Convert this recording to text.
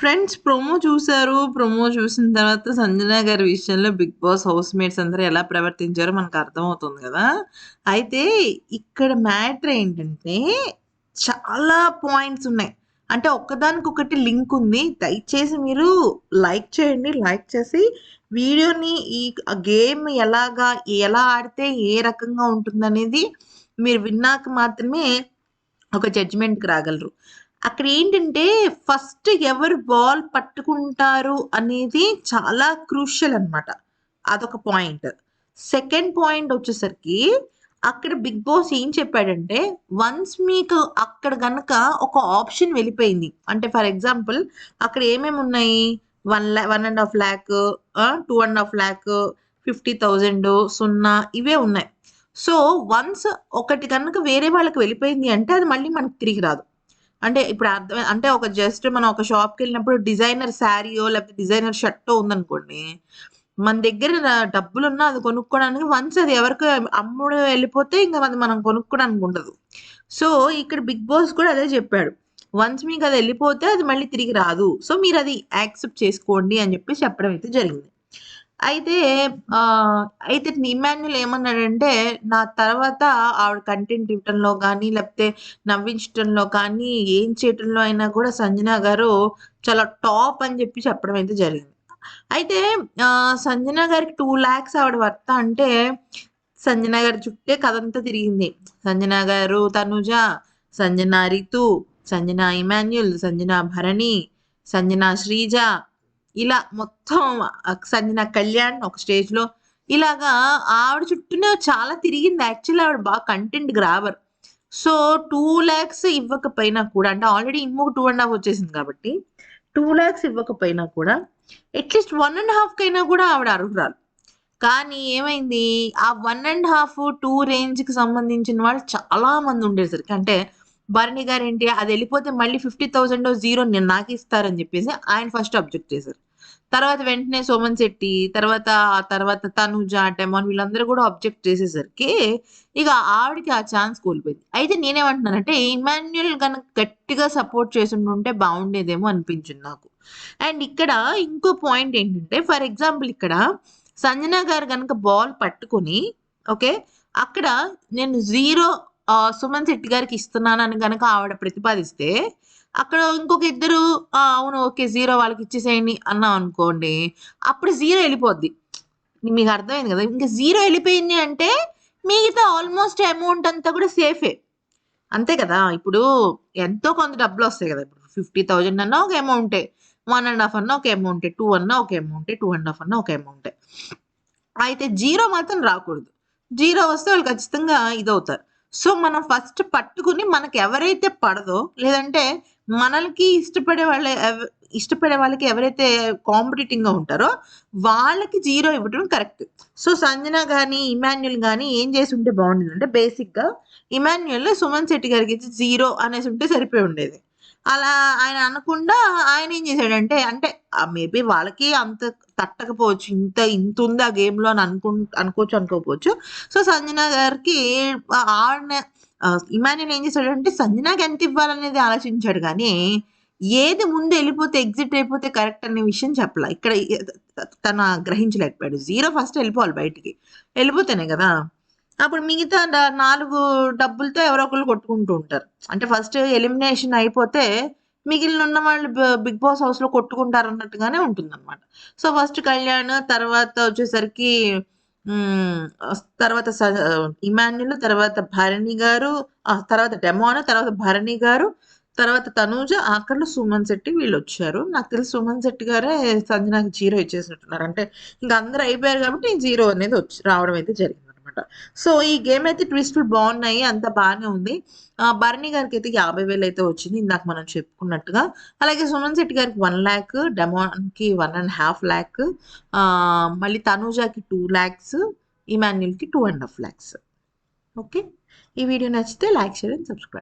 Friends promo చూసారు. Promo చూసిన తర్వాత సంజన గారి విషయంలో 'బిగ్ బాస్' హౌస్ మేట్స్ అందరూ ఎలా ప్రవర్తించారో మనకు అర్థమవుతుంది కదా అయితే ఇక్కడ మ్యాటర్ ఏంటంటే చాలా పాయింట్స్ ఉన్నాయి. అంటే ఒకదానికొకటి లింక్ ఉంది. దయచేసి మీరు లైక్ చేయండి. లైక్ చేసి వీడియోని ఈ గేమ్ ఎలాగా ఎలా ఆడితే ఏ రకంగా ఉంటుందనేది మీరు విన్నాక మాత్రమే ఒక జడ్జిమెంట్కి రాగలరు. అక్కడ ఏంటంటే ఫస్ట్ ఎవరు బాల్ పట్టుకుంటారు అనేది చాలా క్రూషియల్ అనమాట. అదొక పాయింట్. సెకండ్ పాయింట్ వచ్చేసరికి అక్కడ బిగ్ బాస్ ఏం చెప్పాడంటే వన్స్ మీకు అక్కడ గనక ఒక ఆప్షన్ వెళ్ళిపోయింది. అంటే ఫర్ ఎగ్జాంపుల్ అక్కడ ఏమేమి ఉన్నాయి? వన్ లా 1 ½ లాక్ ఆహ్, 2 ½ లాక్ 50,000 సున్నా ఇవే ఉన్నాయి. సో వన్స్ ఒకటి కనుక వేరే వాళ్ళకి వెళ్ళిపోయింది అంటే అది మళ్ళీ మనకి తిరిగి రాదు. అంటే ఇప్పుడు అర్థం అంటే ఒక జస్ట్ మనం ఒక షాప్‌కెళ్ళినప్పుడు డిజైనర్ శారీయో లేకపోతే డిజైనర్ షర్టో ఉందనుకోండి. మన దగ్గర డబ్బులు డబ్బులున్నా అది కొనుక్కోవడానికి వన్స్ అది ఎవరికి అమ్ముడు వెళ్ళిపోతే ఇంకా అది మనం కొనుక్కోవడానికి ఉండదు. సో ఇక్కడ బిగ్ బాస్ కూడా అదే చెప్పాడు. వన్స్ మీకు అది వెళ్ళిపోతే అది మళ్ళీ తిరిగి రాదు. సో మీరు అది యాక్సెప్ట్ చేసుకోండి అని చెప్పి చెప్పడం అయితే జరిగింది. అయితే అయితే ఇమాన్యుల్ ఏమన్నాడంటే నా తర్వాత ఆవిడ కంటెంట్ ఇవ్వటంలో కానీ లేకపోతే నవ్వించటంలో కానీ, ఏం చేయటంలో అయినా కూడా సంజన గారు చాలా టాప్ అని చెప్పి చెప్పడం అయితే జరిగింది. అయితే సంజన గారికి 2,00,000 ఆవిడ వర్త అంటే సంజన గారి చుట్టే కథ అంతా తిరిగింది. సంజన గారు తనుజ, సంజన రితు, సంజన ఇమాన్యుల్ సంజన భరణి, సంజన శ్రీజ ఇలా మొత్తం సంజన కళ్యాణ్ ఒక స్టేజ్‌లో ఇలాగా ఆవిడ చుట్టూనే చాలా తిరిగింది. యాక్చువల్లీ ఆవిడ బాగా content grabber. So two lakhs ఇవ్వకపోయినా కూడా అంటే ఆల్రెడీ ముగ్గు టూ అండ్ హాఫ్ వచ్చేసింది కాబట్టి టూ ల్యాక్స్ ఇవ్వకపోయినా కూడా అట్‌లీస్ట్ 1 ½ కైనా కూడా ఆవిడ అర్హురాలు. కానీ ఏమైంది ఆ 1 ½ 2 రేంజ్‌కి సంబంధించిన వాళ్ళు చాలా మంది ఉండేసరికి అంటే భరణి గారేంటి అది వెళ్ళిపోతే మళ్ళీ 50,000 జీరో నేను నాకు ఇస్తారని చెప్పేసి ఆయన ఫస్ట్ అబ్జెక్ట్ చేశారు. తర్వాత వెంటనే సోమన్ శెట్టి, తర్వాత ఆ తర్వాత తనుజ, టెమోన్ వీళ్ళందరూ కూడా అబ్జెక్ట్ చేసేసరికి ఇక ఆవిడకి ఆ ఛాన్స్ కోల్పోయింది. అయితే నేనేమంటున్నానంటే ఇమ్మాన్యుల్ కనుక గట్టిగా సపోర్ట్ చేసిండుంటే బాగుండేదేమో అనిపించింది నాకు. అండ్ ఇక్కడ ఇంకో పాయింట్ ఏంటంటే ఫర్ ఎగ్జాంపుల్ ఇక్కడ సంజన గారు కనుక బాల్ పట్టుకొని ఓకే. అక్కడ నేను జీరో సుమన్ శెట్టి గారికి ఇస్తున్నానని గనక ఆవిడ ప్రతిపాదిస్తే అక్కడ ఇంకొక ఇద్దరు అవును ఓకే. జీరో వాళ్ళకి ఇచ్చేసేయండి అన్నాం అనుకోండి. అప్పుడు జీరో వెళ్ళిపోద్ది. మీకు అర్థమైంది కదా! ఇంకా జీరో వెళ్ళిపోయింది అంటే మిగతా ఆల్మోస్ట్ అమౌంట్ అంతా కూడా సేఫే. అంతే కదా! ఇప్పుడు ఎంతో కొంత డబ్బులు వస్తాయి కదా! ఇప్పుడు 50,000 అన్నా ఒక అమౌంటే. వన్ అండ్ హాఫ్ అన్నా ఒక అమౌంటే. టూ అన్నా ఒక అమౌంటే. టూ అండ్ హాఫ్ అన్నా ఒక అమౌంటే. అయితే జీరో మాత్రం రాకూడదు. జీరో వస్తే వాళ్ళు ఖచ్చితంగా ఇదవుతారు. సో మనం ఫస్ట్ పట్టుకుని మనకు ఎవరైతే పడదో లేదంటే మనల్కి ఇష్టపడే వాళ్ళ ఇష్టపడే వాళ్ళకి ఎవరైతే కాంపిటేటింగ్గా ఉంటారో వాళ్ళకి జీరో ఇవ్వడం కరెక్ట్. సో సంజన కానీ ఇమాన్యుల్ కానీ ఏం చేసుంటే బాగుండేదంటే బేసిక్‌గా ఇమాన్యుల్ సుమన్ శెట్టి గారికి జీరో అనేసి ఉంటే సరిపోయి ఉండేది. అలా ఆయన అనకుండా ఆయన ఏం చేశాడంటే అంటే మేబీ వాళ్ళకి అంత తట్టకపోవచ్చు. ఇంత ఇంతుంది ఆ గేమ్‌లో అని అనుకు అనుకోవచ్చు, అనుకోకపోవచ్చు. సో సంజన గారికి ఆడిన ఆవిడనే ఏం చేశాడు ఏం చేశాడంటే సంజనకి ఎంత ఇవ్వాలనేది ఆలోచించాడు కానీ ఏది ముందు వెళ్ళిపోతే ఎగ్జిట్ అయిపోతే కరెక్ట్ అనే విషయం చెప్పలా. ఇక్కడ తన గ్రహించలేకపోయాడు. జీరో ఫస్ట్ వెళ్ళిపోవాలి బయటికి. వెళ్ళిపోతేనే కదా! అప్పుడు మిగతా నాలుగు డబ్బులతో ఎవరో ఒకరు కొట్టుకుంటూ ఉంటారు. అంటే ఫస్ట్ ఎలిమినేషన్ అయిపోతే మిగిలిన ఉన్న వాళ్ళు బిగ్ బాస్ హౌస్లో కొట్టుకుంటారు అన్నట్టుగానే ఉంటుంది ఉంటుందన్నమాట. సో ఫస్ట్ కళ్యాణ్ తర్వాత వచ్చేసరికి తర్వాత స తర్వాత భరణి గారు, తర్వాత డెమోన్ తర్వాత భరణి గారు, తర్వాత తనూజ, ఆఖరిలో సుమన్ శెట్టి వీళ్ళొచ్చారు. నాకు తెలిసి సుమన్ శెట్టి గారే సంజనాకి జీరో ఇచ్చేసినట్టున్నారు. అంటే ఇంకా అందరూ అయిపోయారు కాబట్టి జీరో అనేది వచ్చి రావడం అయితే జరిగింది అనమాట సో ఈ గేమ్ అయితే ట్విస్టులు బాగున్నాయి. అంత బాగానే ఉంది. బర్ణి గారికి అయితే యాభై వేలు అయితే వచ్చింది. ఇందాక మనం చెప్పుకున్నట్టుగా. అలాగే సుమన్ శెట్టి గారికి 1,00,000 డెమాన్‌కి 1 ½ లాక్ ల్యాక్ మళ్ళీ తనూజకి 2,00,000 ఇమ్మాన్యుల్‌కి 2 ½ లాక్స్. ఓకే. ఈ వీడియో నచ్చితే లైక్, షేర్ అండ్ సబ్స్క్రైబ్.